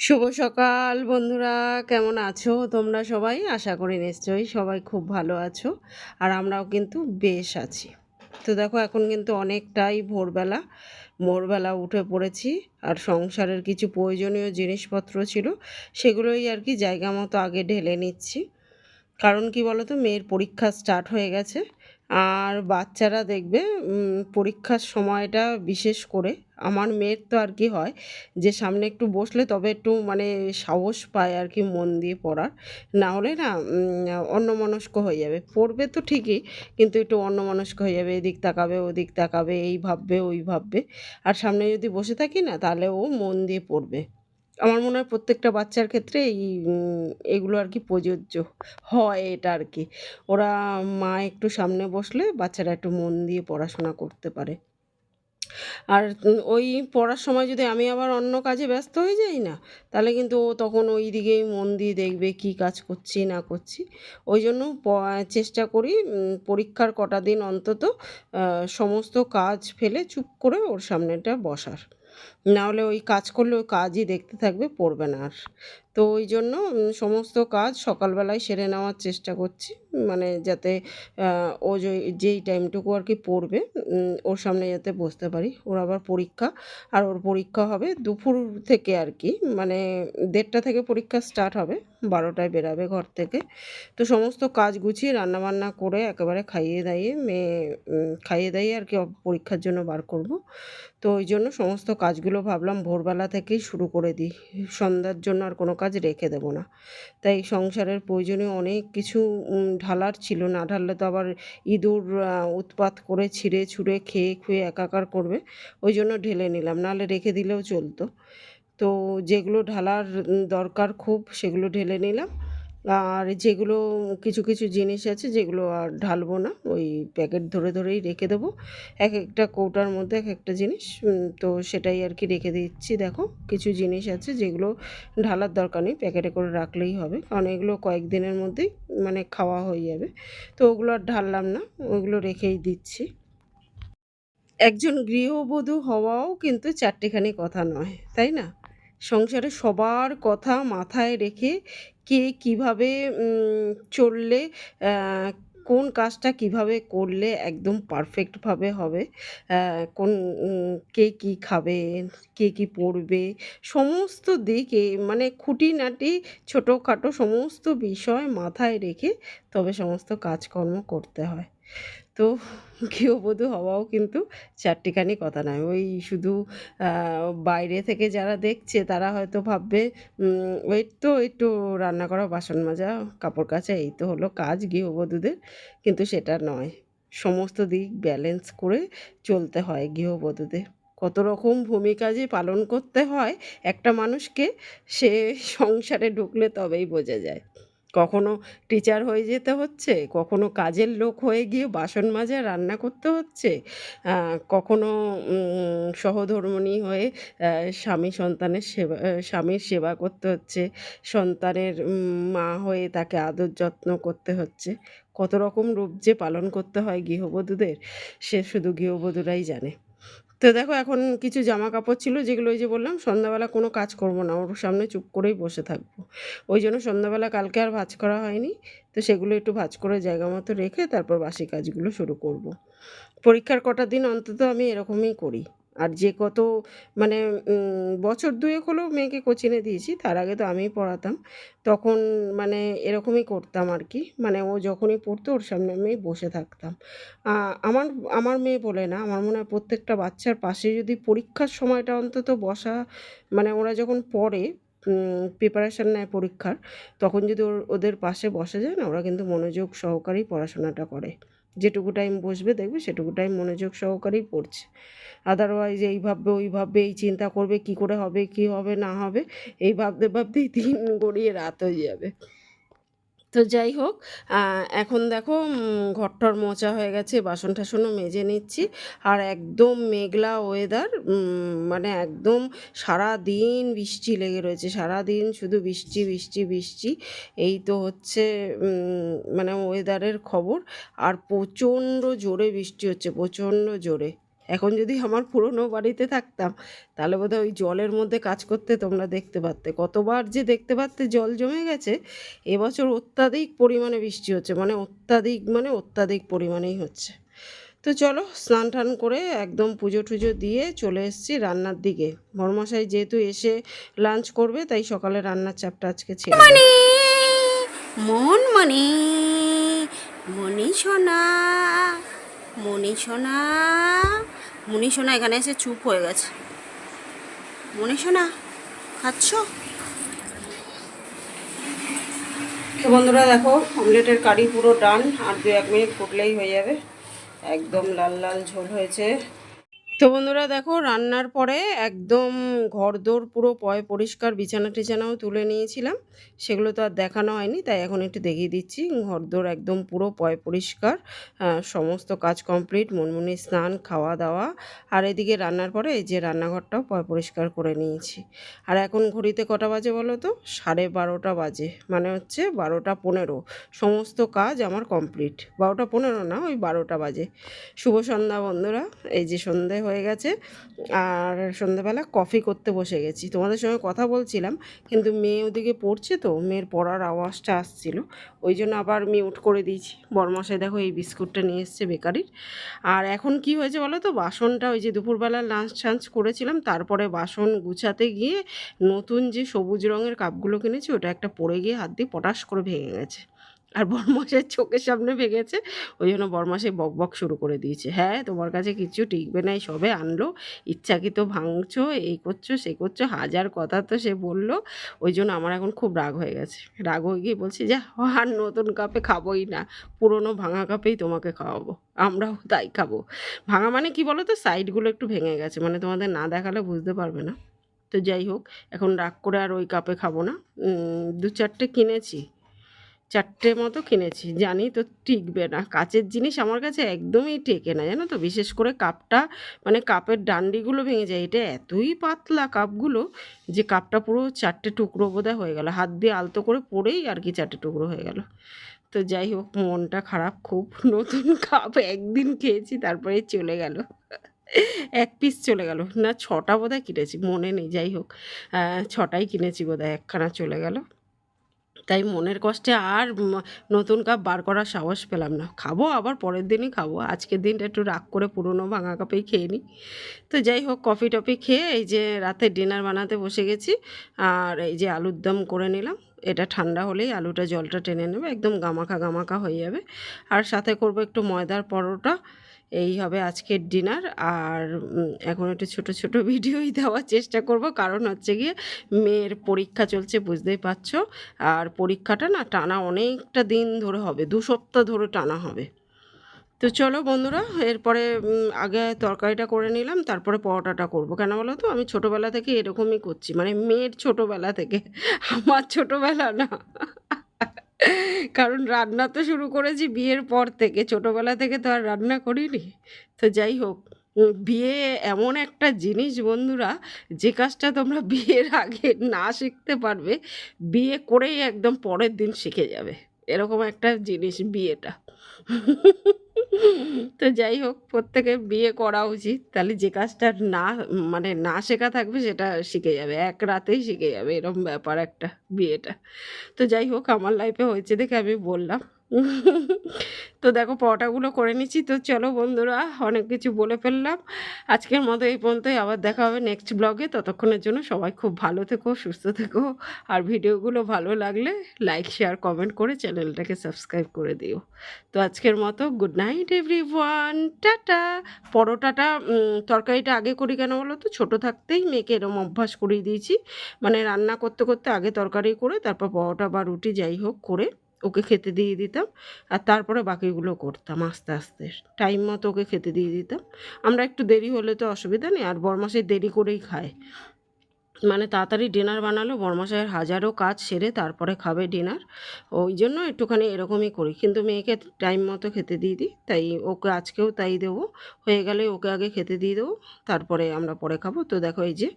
শুভ সকাল বন্ধুরা, কেমন আছো তোমরা সবাই? আশা করি নিশ্চয়ই সবাই খুব ভালো আছো আর আমরাও কিন্তু বেশ আছি। তো দেখো, এখন কিন্তু অনেকটাই ভোরবেলা। ভোরবেলা উঠে পড়েছি আর সংসারের কিছু প্রয়োজনীয় জিনিসপত্র ছিল সেগুলোই আর কি জায়গা মতো আগে ঢেলে নিচ্ছি। কারণ কি বলো তো মেয়ের পরীক্ষা স্টার্ট হয়ে গেছে আর বাচ্চারা দেখবে পরীক্ষার সময়টা বিশেষ করে আমার মেয়ের তো আর কি হয় যে সামনে একটু বসলে তবে একটু মানে সাহস পায় আর কি মন দিয়ে পড়ার। না হলে না অন্যমনস্ক হয়ে যাবে। পড়বে তো ঠিকই, কিন্তু একটু অন্যমনস্ক হয়ে যাবে। এদিক তাকাবে, ওদিক তাকাবে, এই ভাববে, ওই ভাববে। আর সামনে যদি বসে থাকি না, তাহলে ও মন দিয়ে পড়বে। আমার মনে হয় প্রত্যেকটা বাচ্চার ক্ষেত্রে এই এগুলো আর কি প্রযোজ্য হয় এটা আর কি। ওরা মা একটু সামনে বসলে বাচ্চারা একটু মন দিয়ে পড়াশোনা করতে পারে। আর ওই পড়ার সময় যদি আমি আবার অন্য কাজে ব্যস্ত হয়ে যাই না, তাহলে কিন্তু ও তখন ওই দিকেই মন দিয়ে দেখবে কি কাজ করছি, না করছি। ওই জন্য চেষ্টা করি পরীক্ষার কটা দিন অন্তত সমস্ত কাজ ফেলে চুপ করে ওর সামনেটা বসার। না হলে ওই কাজ করলে ওই কাজই দেখতে থাকবে, পড়বে না আর। তো ওই জন্য সমস্ত কাজ সকালবেলায় সেরে নেওয়ার চেষ্টা করছি। মানে যাতে ও যেই টাইমটুকু আর কি পড়বে ওর সামনে যাতে বসতে পারি। ওর আবার পরীক্ষা, আর ওর পরীক্ষা হবে দুপুর থেকে আর কি। মানে দেড়টা থেকে পরীক্ষা স্টার্ট হবে, বারোটায় বেরাবে ঘর থেকে। তো সমস্ত কাজ গুছিয়ে রান্নাবান্না করে একেবারে খাইয়ে দাইয়ে, মেয়ে খাইয়ে দাইয়ে আর কি পরীক্ষার জন্য বার করব। তো ওই জন্য সমস্ত কাজগুলো ভাবলাম ভোরবেলা থেকেই শুরু করে দিই। সন্ধ্যার জন্য আর কোনো কাজ রেখে দেবো না। তাই সংসারের প্রয়োজনে অনেক কিছু ঢালার ছিল। না ঢাললে তো আবার ইঁদুর উৎপাত করে ছিঁড়ে ছুঁড়ে খেয়ে খুয়ে একাকার করবে। ওই জন্য ঢেলে নিলাম। নাহলে রেখে দিলেও চলতো। তো যেগুলো ঢালার দরকার খুব, সেগুলো ঢেলে নিলাম। আর যেগুলো কিছু কিছু জিনিস আছে যেগুলো আর ঢালবো না, ওই প্যাকেট ধরে, ধরেই রেখে দেবো। এক একটা কৌটার মধ্যে এক একটা জিনিস তো সেটাই আর কি রেখে দিচ্ছি। দেখো, কিছু জিনিস আছে যেগুলো ঢালার দরকার নেই, প্যাকেটে করে রাখলেই হবে। কারণ এগুলো কয়েকদিনের মধ্যেই মানে খাওয়া হয়ে যাবে। তো ওগুলো আর ঢাললাম না, ওগুলো রেখেই দিচ্ছি। একজন গৃহবধূ হওয়াও কিন্তু চারটেখানি কথা নয়, তাই না? সংসারে সবার কথা মাথায় রেখে কে কীভাবে চললে কোন কাজটা কীভাবে করলে একদম পারফেক্টভাবে হবে কোন কে কি খাবে, কে কি পড়বে, সমস্ত দিকে মানে খুঁটিনাটি ছোটোখাটো সমস্ত বিষয় মাথায় রেখে তবে সমস্ত কাজকর্ম করতে হয়। তো গৃহবধূ হওয়াও কিন্তু চারটিখানি কথা নয়। ওই শুধু বাইরে থেকে যারা দেখছে তারা হয়তো ভাববে ওই তো একটু রান্না করা, বাসন মাজা, কাপড় কাচা, এই তো হলো কাজ গৃহবধূদের। কিন্তু সেটা নয়। সমস্ত দিক ব্যালেন্স করে চলতে হয় গৃহবধূদের। কত রকম ভূমিকা যে পালন করতে হয় একটা মানুষকে, সে সংসারে ঢুকলে তবেই বোঝা যায়। কখনো টিচার হয়ে যেতে হচ্ছে, কখনো কাজের লোক হয়ে গিয়ে বাসন মাজা রান্না করতে হচ্ছে কখনো সহধর্মিণী হয়ে স্বামী সন্তানের সেবা স্বামীর সেবা করতে হচ্ছে, সন্তানের মা হয়ে তাকে আদর যত্ন করতে হচ্ছে, কত রকম রূপ যে পালন করতে হয় গৃহবধূদের, সে শুধু গৃহবধূরাই জানে। তো দেখো এখন কিছু জামা কাপড় ছিল যেগুলো ওই যে বললাম, সন্ধ্যাবেলা কোনো কাজ করব না, ওর সামনে চুপ করেই বসে থাকব ওই জন্য সন্ধ্যাবেলা কালকে আর ভাজ করা হয়নি, তো সেগুলো একটু ভাজ করে জায়গা মতো রেখে তারপর বাসি কাজগুলো শুরু করব। পরীক্ষার কটা দিন অন্তত আমি এরকমই করি আর যে কত মানে বছর দুয়েক হলেও মেয়েকে কোচিংয়ে দিয়েছি, তার আগে তো আমিই পড়াতাম। তখন মানে এরকমই করতাম আর কি। মানে ও যখনই পড়তো, ওর সামনে আমি বসে থাকতাম। আমার আমার মেয়ে বলে না, আমার মনে হয় প্রত্যেকটা বাচ্চার পাশে যদি পরীক্ষার সময়টা অন্তত বসা মানে ওরা যখন পড়ে প্রিপারেশান নেয় পরীক্ষার, তখন যদি ওদের পাশে বসা যায় না, ওরা কিন্তু মনোযোগ সহকারেই পড়াশোনাটা করে। যেটুকু টাইম বসবে দেখবে সেটুকু টাইম মনোযোগ সহকারেই পড়ছে। আদারওয়াইজ এই ভাববে, ওই ভাববে, এই চিন্তা করবে, কি করে হবে, কি হবে, না হবে, এই ভাবতে ভাবতেই দিন গড়িয়ে রাত হয়ে যাবে। তো যাই হোক এখন দেখো ঘরটর মোছা হয়ে গেছে বাসন টাসনও মেজে নিচ্ছি। আর একদম মেঘলা ওয়েদার মানে একদম সারা দিন বৃষ্টি লেগে রয়েছে সারা দিন শুধু বৃষ্টি বৃষ্টি বৃষ্টি। এই তো হচ্ছে মানে ওয়েদারের খবর। আর প্রচণ্ড জোরে বৃষ্টি হচ্ছে, প্রচণ্ড জোরে। এখন যদি আমার পুরনো বাড়িতে থাকতাম, তাহলে বোধহয় ওই জলের মধ্যে কাজ করতে তোমরা দেখতে পারতে। কতবার যে দেখতে পারতে জল জমে গেছে, এবছর অত্যাধিক পরিমাণে বৃষ্টি হচ্ছে মানে অত্যাধিক মানে অত্যাধিক পরিমাণেই হচ্ছে। তো চলো স্নান টান করে একদম পুজো টুজো দিয়ে চলে এসেছি রান্নার দিকে। বড়মশাই যেহেতু এসে লাঞ্চ করবে, তাই সকালে রান্নার চাপটা আজকে ছিল মন, মনি মনি সোনা মনি সোনা এখানে এসে চুপ হয়ে গেছে। মনি সোনা খাচ্ছ? তো বন্ধুরা দেখো, অমলেটের কারি পুরো ডান, আর দু এক মিনিট ফুটলেই হয়ে যাবে। একদম লাল লাল ঝোল হয়েছে। তো বন্ধুরা দেখো, রান্নার পরে একদম ঘরদোর পুরো পয় পরিষ্কার বিছানা টিছানাও তুলে নিয়েছিলাম। সেগুলো তো আর দেখানো হয়নি, তাই এখন একটু দেখিয়ে দিচ্ছি। ঘরদোর একদম পুরো পয় পরিষ্কার সমস্ত কাজ কমপ্লিট, মনমুনি স্নান, খাওয়া দাওয়া। আর এদিকে রান্নার পরে এই যে রান্নাঘরটাও পয় পরিষ্কার করে নিয়েছি। আর এখন ঘড়িতে কটা বাজে বলো তো? সাড়ে বারোটা বাজে মানে হচ্ছে বারোটা পনেরো। সমস্ত কাজ আমার কমপ্লিট। বারোটা পনেরো না, ওই বারোটা বাজে। শুভ সন্ধ্যা বন্ধুরা। এই যে সন্ধে হয়ে গেছে। আর সন্ধেবেলা কফি করতে বসে গেছি। তোমাদের সঙ্গে কথা বলছিলাম, কিন্তু মেয়ে ওদিকে পড়ছে তো, মেয়ের পড়ার আওয়াজটা আসছিল। ওই জন্য আবার মিউট করে দিয়েছি। বরমাসায় দেখো এই বিস্কুটটা নিয়ে এসছে বেকারির। আর এখন কি হয়েছে বলো তো? বাসনটা ওই যে দুপুরবেলা লাঞ্চ ছাঞ্চ করেছিলাম, তারপরে বাসন গুছাতে গিয়ে নতুন যে সবুজ রঙের কাপগুলো কিনেছি, ওটা একটা পড়ে গিয়ে হাত দিয়ে পটাশ করে ভেঙে গেছে। আর বরমাসের চোখের সামনে ভেঙেছে। ওই জন্য বরমাসে বক বক শুরু করে দিয়েছে। হ্যাঁ তোমার কাছে কিছু টিকবে না, এই সবে আনলো। ইচ্ছাকৃত ভাঙছো, এই করছ, সে করছ, হাজার কথা তো সে বলল। ওই জন্য আমার এখন খুব রাগ হয়ে গেছে। রাগ হয়ে গিয়ে বলছি, যা, আর নতুন কাপে খাবোই না। পুরনো ভাঙা কাপেই তোমাকে খাওয়াবো। আমরাও তাই খাব। ভাঙা মানে কি বলো তো সাইডগুলো একটু ভেঙে গেছে। মানে তোমাদের না দেখালে বুঝতে পারবে না। তো যাই হোক, এখন রাগ করে আর ওই কাপে খাব না। দু চারটে কিনেছি। চারটে মতো কিনেছি, জানি তো টিকবে না। কাচের জিনিস আমার কাছে একদমই টেকে না, জানো তো? বিশেষ করে কাপটা মানে কাপের ডান্ডিগুলো ভেঙে যায়। এটা এতই পাতলা কাপগুলো যে কাপটা পুরো চারটে টুকরো বোধহয় হয়ে গেল। হাত দিয়ে আলতো করে পড়েই আর কি চারটে টুকরো হয়ে গেল। তো যাই হোক, মনটা খারাপ। খুব নতুন কাপ একদিন খেয়েছি তারপরে চলে গেল। এক পিস চলে গেল। না, ছটা বোধহয় কিনেছি, মনে নেই। যাই হোক ছটাই কিনেছি বোধহয়, একখানা চলে গেল। তাই মনের কষ্টে আর নতুন কাপ বার করার সাহস পেলাম না। খাব আবার পরের দিনই খাব। আজকের দিনটা একটু রাগ করে পুরনো ভাঙা কাপেই খেয়ে নিই তো যাই হোক, কফি টফি খেয়ে এই যে রাতে ডিনার বানাতে বসে গেছি। আর এই যে আলুর দম করে নিলাম। এটা ঠান্ডা হলেই আলুটা জলটা টেনে নেবে। একদম গামাখা গামাখা হয়ে যাবে। আর সাথে করব একটু ময়দার পরোটা। এই হবে আজকের ডিনার আর এখন একটু ছোট ছোট ভিডিওই দেওয়ার চেষ্টা করব। কারণ হচ্ছে গিয়ে মেয়ের পরীক্ষা চলছে, বুঝতেই পারছ? আর পরীক্ষাটা না টানা অনেকটা দিন ধরে হবে, দু সপ্তাহ ধরে টানা হবে। তো চলো বন্ধুরা, এরপরে আগে তরকারিটা করে নিলাম, তারপরে পরোটাটা করব। কেন বলো তো? আমি ছোটোবেলা থেকে এরকমই করছি মানে মেয়ের ছোটোবেলা থেকে, আমার ছোটোবেলা না। কারণ রান্না তো শুরু করেছি বিয়ের পর থেকে, ছোটোবেলা থেকে তো আর রান্না করিনি। তো যাই হোক, বিয়ে এমন একটা জিনিস বন্ধুরা, যে কাজটা তোমরা বিয়ের আগে না শিখতে পারবে, বিয়ে করেই একদম পরের দিন শিখে যাবে। এরকম একটা জিনিস বিয়েটা। তো যাই হোক প্রত্যেকে বিয়ে করা উচিত। তাহলে যে কাজটা না মানে না শেখা থাকবে, সেটা শিখে যাবে। এক রাতেই শিখে যাবে, এরম ব্যাপার একটা বিয়েটা। তো যাই হোক, আমার লাইফে হয়েছে দেখে আমি বললাম। তো দেখো পরোটাগুলো করে নিচ্ছি। তো চলো বন্ধুরা, অনেক কিছু বলে ফেললাম। আজকের মতো এই পর্যন্তই, আবার দেখা হবে নেক্সট ব্লগে ততক্ষণের জন্য সবাই খুব ভালো থেকো, সুস্থ থেকো। আর ভিডিওগুলো ভালো লাগলে লাইক শেয়ার কমেন্ট করে চ্যানেলটাকে সাবস্ক্রাইব করে দিও। তো আজকের মতো good night everyone tata. পরোটাটা তরকারিটা আগে করি কেন বলো তো? ছোটো থাকতেই মেয়েকে এরম অভ্যাস করিয়ে দিয়েছি। মানে রান্না করতে করতে আগে তরকারি করে, তারপর পরোটা বা রুটি যাই হোক করে ওকে খেতে দিয়ে দিতাম আর তারপরে বাকিগুলো করতাম আস্তে আস্তে। টাইম মতো ওকে খেতে দিয়ে দিতাম। আমরা একটু দেরি হলে তো অসুবিধা নেই, আর বরমাসে দেরি করেই খায়। মানে তাড়াতাড়ি ডিনার বানালো বরমাসায়ের হাজারো কাজ সেরে তারপরে খাবে ডিনার। ওই জন্য একটুখানি এরকমই করি, কিন্তু মেয়েকে টাইম মতো খেতে দিয়ে দিই, তাই ওকে আজকেও তাই দেবো। হয়ে গেলে ওকে আগে খেতে দিয়ে দেবো, তারপরে আমরা পরে খাব। তো দেখো এই যে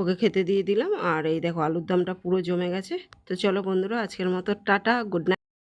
ওকে খেতে দিয়ে দিলাম, আর এই দেখো আলুর দামটা পুরো জমে গেছে। তো চলো বন্ধুরা, আজকের মতো টাটা, গুড নাইট।